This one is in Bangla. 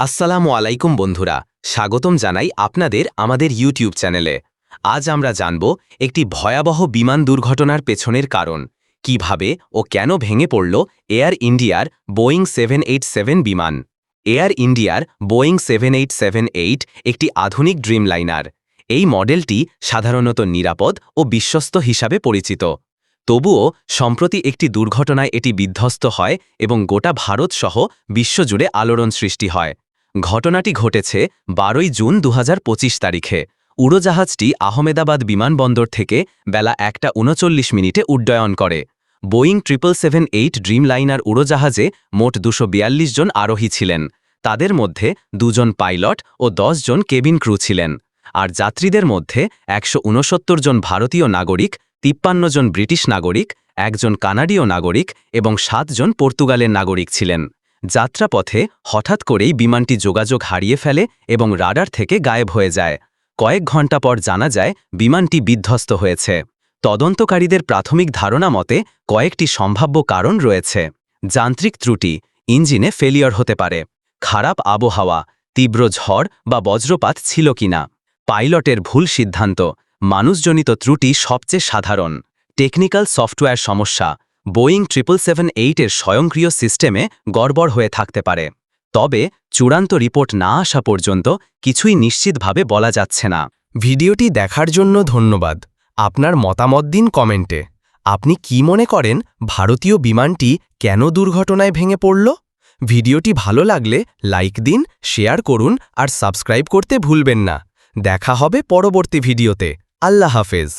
আসসালামু আলাইকুম বন্ধুরা, স্বাগতম জানাই আপনাদের আমাদের ইউটিউব চ্যানেলে। আজ আমরা জানব একটি ভয়াবহ বিমান দুর্ঘটনার পেছনের কারণ, কীভাবে ও কেন ভেঙে পড়ল এয়ার ইন্ডিয়ার বোয়িং সেভেন বিমান। এয়ার ইন্ডিয়ার বোয়িং সেভেন একটি আধুনিক ড্রিমলাইনার। এই মডেলটি সাধারণত নিরাপদ ও বিশ্বস্ত হিসাবে পরিচিত। তবুও, সম্প্রতি একটি দুর্ঘটনায় এটি বিধ্বস্ত হয় এবং গোটা ভারত সহ বিশ্বজুড়ে আলোড়ন সৃষ্টি হয়। ঘটনাটি ঘটেছে বারোই জুন দু হাজার পঁচিশ তারিখে। উড়োজাহাজটি আহমেদাবাদ বিমানবন্দর থেকে বেলা একটা উনচল্লিশ মিনিটে উড্ডয়ন করে। Boeing triple seven eight Dreamliner উড়োজাহাজে মোট দুশো জন আরোহী ছিলেন। তাদের মধ্যে দুজন পাইলট ও জন কেবিন ক্রু ছিলেন। আর যাত্রীদের মধ্যে একশো উনসত্তর জন ভারতীয় নাগরিক, তিপ্পান্ন জন ব্রিটিশ নাগরিক, একজন কানাডীয় নাগরিক এবং সাতজন পর্তুগালের নাগরিক ছিলেন। যাত্রাপথে হঠাৎ করেই বিমানটি যোগাযোগ হারিয়ে ফেলে এবং রাডার থেকে গায়েব হয়ে যায়। কয়েক ঘণ্টা পর জানা যায়, বিমানটি বিধ্বস্ত হয়েছে। তদন্তকারীদের প্রাথমিক ধারণা মতে, কয়েকটি সম্ভাব্য কারণ রয়েছে। যান্ত্রিক ত্রুটি, ইঞ্জিনে ফেলিয়র হতে পারে, খারাপ আবহাওয়া, তীব্র ঝড় বা বজ্রপাত ছিল কিনা, পাইলটের ভুল সিদ্ধান্ত, মানুষজনিত ত্রুটি সবচেয়ে সাধারণ, টেকনিক্যাল সফটওয়্যার সমস্যা বোয়িং ট্রিপল সেভেন এইটের স্বয়ংক্রিয় সিস্টেমে গড়বড় হয়ে থাকতে পারে। তবে চূড়ান্ত রিপোর্ট না আসা পর্যন্ত কিছুই নিশ্চিতভাবে বলা যাচ্ছে না। ভিডিওটি দেখার জন্য ধন্যবাদ। আপনার মতামত দিন কমেন্টে। আপনি কি মনে করেন ভারতীয় বিমানটি কেন দুর্ঘটনায় ভেঙে পড়ল? ভিডিওটি ভালো লাগলে লাইক দিন, শেয়ার করুন আর সাবস্ক্রাইব করতে ভুলবেন না। দেখা হবে পরবর্তী ভিডিওতে। আল্লাহ হাফেজ।